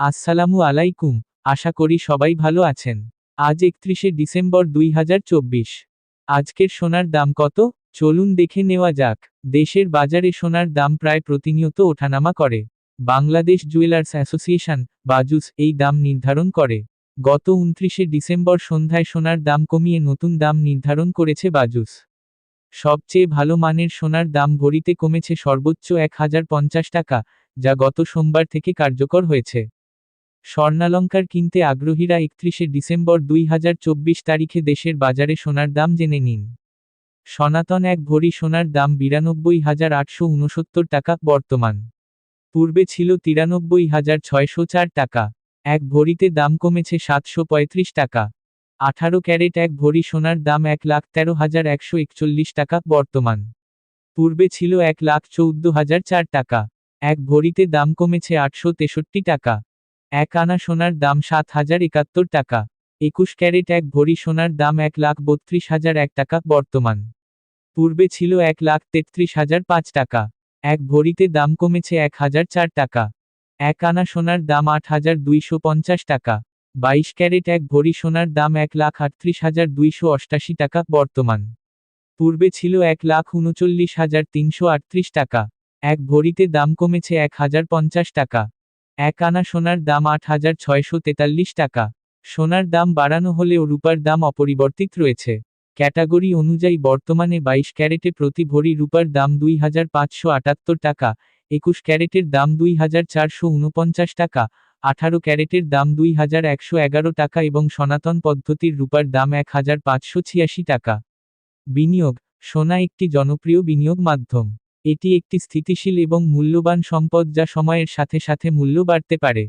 আসসালামু আলাইকুম, আশা করি সবাই ভালো আছেন। আজ একত্রিশে ডিসেম্বর দুই হাজার চব্বিশ। আজকের সোনার দাম কত? চলুন দেখে নেওয়া যাক। দেশের বাজারে সোনার দাম প্রায় প্রতিনিয়ত ওঠানামা করে। বাংলাদেশ জুয়েলার্স অ্যাসোসিয়েশন, বাজুস, এই দাম নির্ধারণ করে। গত উনত্রিশে ডিসেম্বর সন্ধ্যায় সোনার দাম কমিয়ে নতুন দাম নির্ধারণ করেছে বাজুস। সবচেয়ে ভালো মানের সোনার দাম ভরিতে কমেছে সর্বোচ্চ এক হাজার পঞ্চাশ টাকা, যা গত সোমবার থেকে কার্যকর হয়েছে। স্বর্ণালঙ্কার কিনতে আগ্রহীরা একত্রিশে ডিসেম্বর দুই হাজার চব্বিশ তারিখে দেশের বাজারে সোনার দাম জেনে নিন। সনাতন এক ভরি সোনার দাম বিরানব্বই হাজার আটশো টাকা, বর্তমান। পূর্বে ছিল তিরানব্বই হাজার ছয়শো চার টাকা। এক ভরিতে দাম কমেছে সাতশো পঁয়ত্রিশ টাকা। আঠারো ক্যারেট এক ভরি সোনার দাম এক লাখ তেরো হাজার একশো একচল্লিশ টাকা, বর্তমান। পূর্বে ছিল এক লাখ চৌদ্দ হাজার চার টাকা। এক ভরিতে দাম কমেছে আটশো তেষট্টি টাকা। এক আনা সোনার দাম সাত হাজার একাত্তর টাকা। একুশ ক্যারেট এক ভরি সোনার দাম এক লাখ বত্রিশ হাজার এক টাকা বর্তমান। পূর্বে ছিল এক লাখ তেত্রিশ হাজার পাঁচ টাকা। এক ভরিতে দাম কমেছে এক হাজার চার টাকা। এক আনা সোনার দাম আট হাজার দুইশো পঞ্চাশ টাকা। বাইশ ক্যারেট এক ভরি সোনার দাম এক লাখ আটত্রিশ হাজার দুইশো অষ্টাশি টাকা বর্তমান। পূর্বে ছিল এক লাখ উনচল্লিশ হাজার তিনশো আটত্রিশ টাকা। এক ভরিতে দাম কমেছে এক হাজার পঞ্চাশ টাকা। এক আনা সোনার দাম আট হাজার ছয়শো তেতাল্লিশ টাকা। সোনার দাম বাড়ানো হলেও রূপার দাম অপরিবর্তিত রয়েছে। ক্যাটাগরি অনুযায়ী বর্তমানে বাইশ ক্যারেটে প্রতি ভরি রূপার দাম দুই হাজার পাঁচশো আটাত্তর টাকা, একুশ ক্যারেটের দাম দুই হাজার চারশো উনপঞ্চাশ টাকা, আঠারো ক্যারেটের দাম দুই হাজার একশো এগারো টাকা এবং সনাতন পদ্ধতির রূপার দাম এক হাজার পাঁচশো ছিয়াশি টাকা। বিনিয়োগ, সোনা একটি জনপ্রিয় বিনিয়োগ মাধ্যম। এটি একটি স্থিতিশীল এবং মূল্যবান সম্পদ যা সময়ের সাথে সাথে মূল্য বাড়তে পারে।